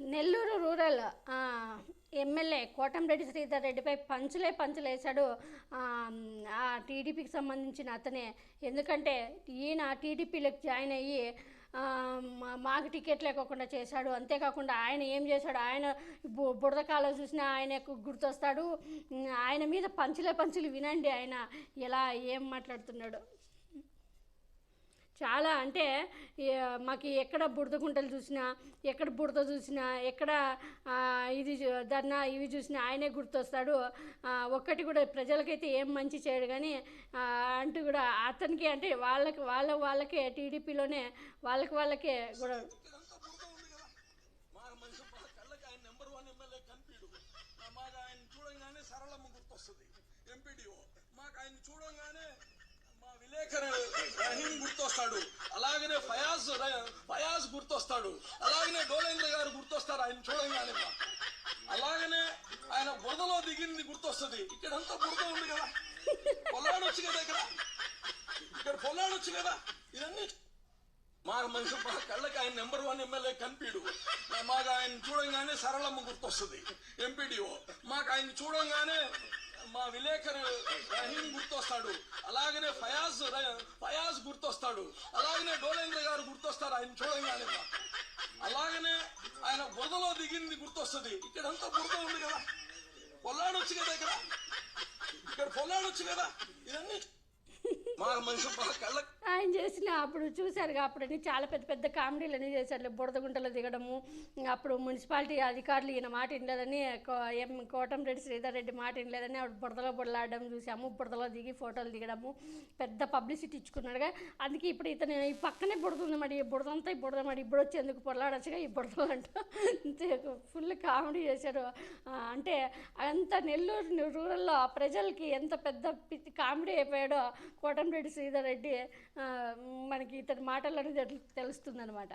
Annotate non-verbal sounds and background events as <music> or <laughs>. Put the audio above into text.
Nellore rural MLA Kotamreddy Sridhar రెడ్డిపై పంచులే పంచులు వేశాడు. ఆ, టీడీపీకి సంబంధించిన అతనే. ఎందుకంటే ఈయన టీడీపీలోకి జాయిన్ అయ్యి మా- మాకు టికెట్ లేకోకుండా చేశాడు. అంతేకాకుండా ఆయన ఏం చేశాడు? ఆయన బు- బురదకాలో చూసినా ఆయన గుర్తొస్తాడు. ఆయన మీద పంచులే పంచులు వినండి ఆయన. ఎలా ఏం మాట్లాడుతున్నాడు? చాలా అంటే మాకు ఎక్కడ బురద గుంటలు చూసినా ఎక్కడ బురద చూసినా ఎక్కడ ఇది ధర్నా ఇవి చూసినా ఆయనే గుర్తొస్తాడు. ఒక్కటి కూడా ప్రజలకైతే ఏం మంచి చేయడు కానీ అంటూ కూడా అతనికి అంటే వాళ్ళకి వాళ్ళ వాళ్ళకే టీడీపీలోనే వాళ్ళకి వాళ్ళకే కూడా చూడంగానే సరళమ్మ గుర్తొస్తుంది. ఎంపీడీఓ మాకు ఆయన చూడంగానే మా విలేకరు ఫయాజ్ ఫయాజ్ గుర్తొస్తాడు. అలాగనే డోలేంద్ర గారు గుర్తొస్తారు ఆయన చూడంగానే అలాగనే ఆయన బురదలో దిగింది గుర్తొస్తుంది. ఇక్కడంతా బురద ఉంది కదా. పొల్లాడు వచ్చి కదా ఇక్కడ. ఇక్కడ పొల్లాడు వచ్చి కదా. ఇవన్నీ మా మనిషి మా కళ్ళకి ఆయన నెంబర్ వన్ ఎమ్మెల్యే కనిపించడు మాకు ఆయన చూడంగానే సరళమ్మ గుర్తొస్తుంది. ఎంపీడీఓ. మాకు ఆయన చూడంగానే మా విలేకరు రహీం గుర్తొస్తాడు. అలాగనే ఫయాజ్ ఫయాజ్ గుర్తొస్తాడు. అలాగనే డోలేంద్ర గారు గుర్తొస్తారు ఆయన చూడంగానే. అలాగనే ఆయన బురదలో దిగింది గుర్తొస్తుంది. ఇక్కడంతా బురద ఉంది కదా. పొల్లాడొచ్చు కదా ఇక్కడ. ఇక్కడ పొల్లాడొచ్చు కదా. ఇవన్నీ మా మనిషి మా కళ్ళకి ఆయన చేసిన అప్పుడు చూశారుగా అప్పుడు అన్ని చాలా పెద్ద పెద్ద కామెడీలు అన్నీ చేశారు బురదగుంటలో దిగడము అప్పుడు మున్సిపాలిటీ అధికారులు ఈయన మాట వినలేదని కో- ఎం కోటంరెడ్డి శ్రీధర్ రెడ్డి మాట వినలేదని ఆవిడ బురదలో బుడలాడడం చూసాము బుడదలో దిగి ఫోటోలు దిగడము పెద్ద పబ్లిసిటీ ఇచ్చుకున్నాడుగా. అందుకే ఇప్పుడు ఇతను ఈ పక్కనే బుడదుంది మరి ఈ బుడదంతా ఈ బుడద మరి ఇప్పుడు వచ్చి ఎందుకు పొరలాడచ్చుగా ఈ బుడదలు అంటూ. రోజులు <laughs> కామెడీ చేశారు అంటే అంత నెల్లూరు రూరల్లో ప్రజలకి ఎంత పెద్ద కామెడీ అయిపోయాడో కోటంరెడ్డి శ్రీధర్ రెడ్డి మనకి ఇతని మాటలను తెలుస్తుంది అనమాట